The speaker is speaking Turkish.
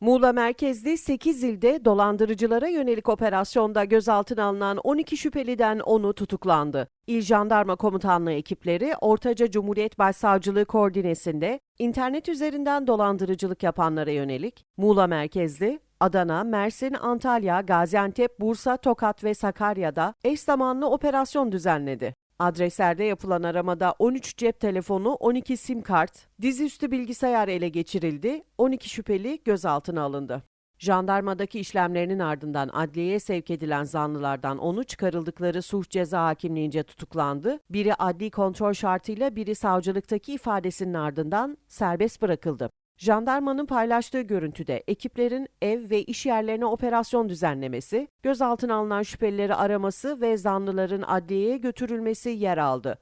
Muğla merkezli 8 ilde dolandırıcılara yönelik operasyonda gözaltına alınan 12 şüpheliden 10'u tutuklandı. İl Jandarma Komutanlığı ekipleri Ortaca Cumhuriyet Başsavcılığı koordinesinde internet üzerinden dolandırıcılık yapanlara yönelik Muğla merkezli Adana, Mersin, Antalya, Gaziantep, Bursa, Tokat ve Sakarya'da eş zamanlı operasyon düzenledi. Adreslerde yapılan aramada 13 cep telefonu, 12 sim kart, dizüstü bilgisayar ele geçirildi, 12 şüpheli gözaltına alındı. Jandarmadaki işlemlerinin ardından adliyeye sevk edilen zanlılardan onu çıkarıldıkları suç ceza hakimliğince tutuklandı. Biri adli kontrol şartıyla biri savcılıktaki ifadesinin ardından serbest bırakıldı. Jandarmanın paylaştığı görüntüde ekiplerin ev ve iş yerlerine operasyon düzenlemesi, gözaltına alınan şüphelileri araması ve zanlıların adliyeye götürülmesi yer aldı.